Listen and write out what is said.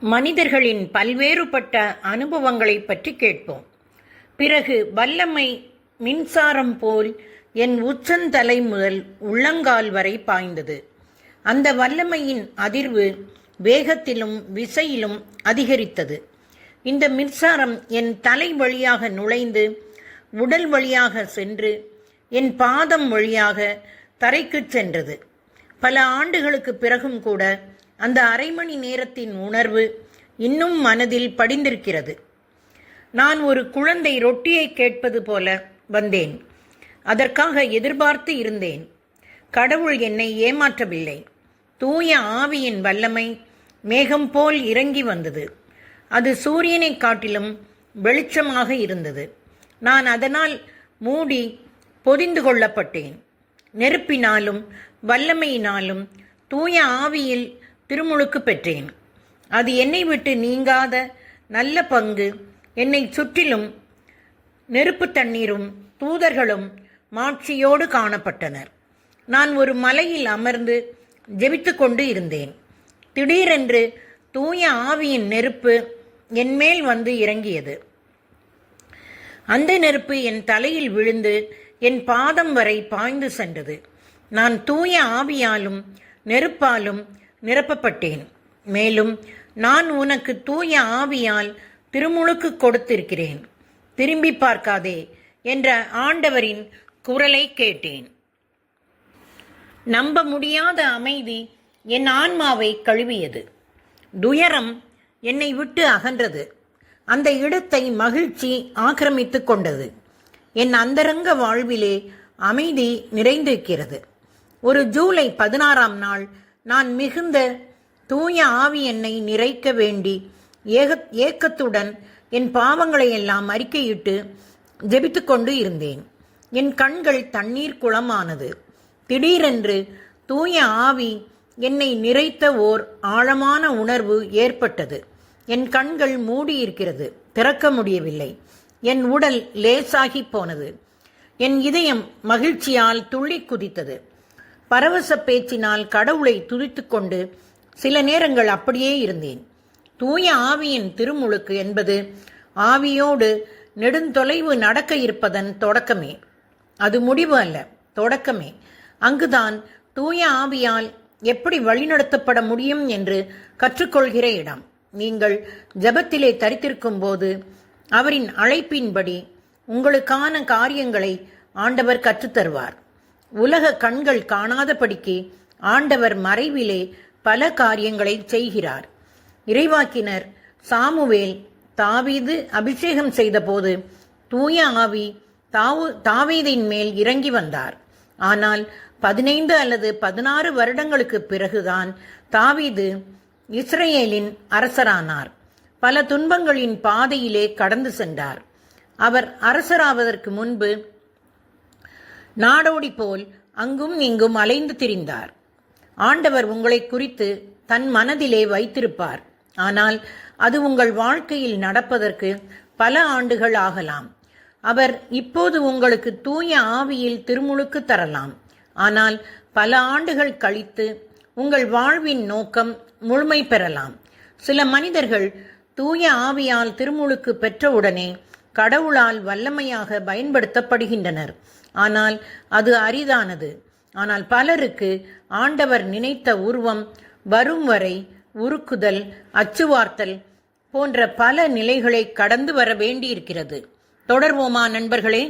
மனிதர்களின் பல்வேறுபட்ட அனுபவங்களைப் பற்றி கேட்போம். பிறகு வல்லமை மின்சாரம் போல் என் உச்சந்தலை முதல் உள்ளங்கால் வரை பாய்ந்தது. அந்த வல்லமையின் அதிர்வு வேகத்திலும் விசையிலும் அதிகரித்தது. இந்த மின்சாரம் என் தலை வழியாக நுழைந்து உடல் வழியாக சென்று என் பாதம் வழியாக தரைக்குச் சென்றது. பல ஆண்டுகளுக்கு பிறகும் கூட அந்த அரை மணி நேரத்தின் உணர்வு இன்னும் மனதில் படிந்திருக்கிறது. நான் ஒரு குழந்தை ரொட்டியை கேட்பது போல வந்தேன். அதற்காக எதிர்பார்த்து இருந்தேன். கடவுள் என்னை ஏமாற்றவில்லை. தூய ஆவியின் வல்லமை மேகம் போல் இறங்கி வந்தது. அது சூரியனை காட்டிலும் வெளிச்சமாக இருந்தது. நான் அதனால் மூடி பொதிந்து கொள்ளப்பட்டேன். நெருப்பினாலும் வல்லமையினாலும் தூய ஆவியில் திருமுழுக்கு பெற்றேன். அது என்னை விட்டு நீங்காத நல்ல பங்கு. என்னை சுற்றிலும் நெருப்பு தண்ணீரும் தூதர்களும் மாட்சியோடு காணப்பட்டனர். நான் ஒரு மலையில் அமர்ந்து ஜெபித்து கொண்டு இருந்தேன். திடீரென்று தூய ஆவியின் நெருப்பு என்மேல் வந்து இறங்கியது. அந்த நெருப்பு என் தலையில் விழுந்து என் பாதம் வரை பாய்ந்து சென்றது. நான் தூய ஆவியாலும் நெருப்பாலும் நிரப்பப்பட்டேன். மேலும் நான் உனக்கு தூய ஆவியால் திருமுழுக்கு கொடுத்திருக்கிறேன். திரும்பி பார்க்காதே என்ற ஆண்டவரின் குரலை கேட்டேன். நம்ப முடியாத அமைதி என் ஆன்மாவை கழுவியது. துயரம் என்னை விட்டு அகன்றது. அந்த இடத்தை மகிழ்ச்சி ஆக்கிரமித்துக் கொண்டது. என் அந்தரங்க வாழ்விலே அமைதி நிறைந்திருக்கிறது. ஒரு ஜூலை பதினாறாம் நாள் நான் மிகுந்த தூய ஆவி என்னை நிறைக்க வேண்டி ஏக ஏக்கத்துடன் என் பாவங்களை எல்லாம் அறிக்கையிட்டு ஜெபித்து கொண்டு இருந்தேன். என் கண்கள் தண்ணீர் குளமானது. திடீரென்று தூய ஆவி என்னை நிறைத்த ஓர் ஆழமான உணர்வு ஏற்பட்டது. என் கண்கள் மூடியிருக்கிறது திறக்க முடியவில்லை. என் உடல் லேசாகி போனது. என் இதயம் மகிழ்ச்சியால் துள்ளி குதித்தது. பரவச பேச்சினால் கடவுளை துதித்துக்கொண்டு சில நேரங்கள் அப்படியே இருந்தேன். தூய ஆவியின் திருமுழுக்கு என்பது ஆவியோடு நெடுந்தொலைவு நடக்க இருப்பதன் தொடக்கமே. அது முடிவு அல்ல தொடக்கமே. அங்குதான் தூய ஆவியால் எப்படி வழிநடத்தப்பட முடியும் என்று கற்றுக்கொள்கிற இடம். நீங்கள் ஜபத்திலே தரித்திருக்கும் போது அவரின் அழைப்பின்படி உங்களுக்கான காரியங்களை ஆண்டவர் கற்றுத்தருவார். உலக கண்கள் காணாதபடிக்கு ஆண்டவர் மறைவிலே பல காரியங்களை செய்கிறார். இறைவாக்கினர் சாமுவேல் தாவீது அபிஷேகம் செய்தபோது தூய ஆவி தாவு தாவீதின் மேல் இறங்கி வந்தார். ஆனால் பதினைந்து அல்லது பதினாறு வருடங்களுக்கு பிறகுதான் தாவீது இஸ்ரேலின் அரசரானார். பல துன்பங்களின் பாதையிலே கடந்து சென்றார். அவர் அரசராவதற்கு முன்பு நாடோடி போல் அங்கும் இங்கும் அலைந்து திரிந்தார். ஆண்டவர் உங்களை குறித்து தன் மனதிலே வைத்திருப்பார். ஆனால் அது உங்கள் வாழ்க்கையில் நடப்பதற்கு பல ஆண்டுகள் ஆகலாம். அவர் இப்போது உங்களுக்கு தூய ஆவியில் திருமுழுக்கு தரலாம். ஆனால் பல ஆண்டுகள் கழித்து உங்கள் வாழ்வின் நோக்கம் முழுமை பெறலாம். சில மனிதர்கள் தூய ஆவியால் திருமுழுக்கு பெற்றவுடனே கடவுளால் வல்லமையாக பயன்படுத்தப்படுகின்றனர். ஆனால் அது அரிதானது. ஆனால் பலருக்கு ஆண்டவர் நினைத்த உருவம் வரும் வரை உருக்குதல் அச்சுவார்த்தல் போன்ற பல நிலைகளை கடந்து வர வேண்டியிருக்கிறது. தொடர்வோமா நண்பர்களே?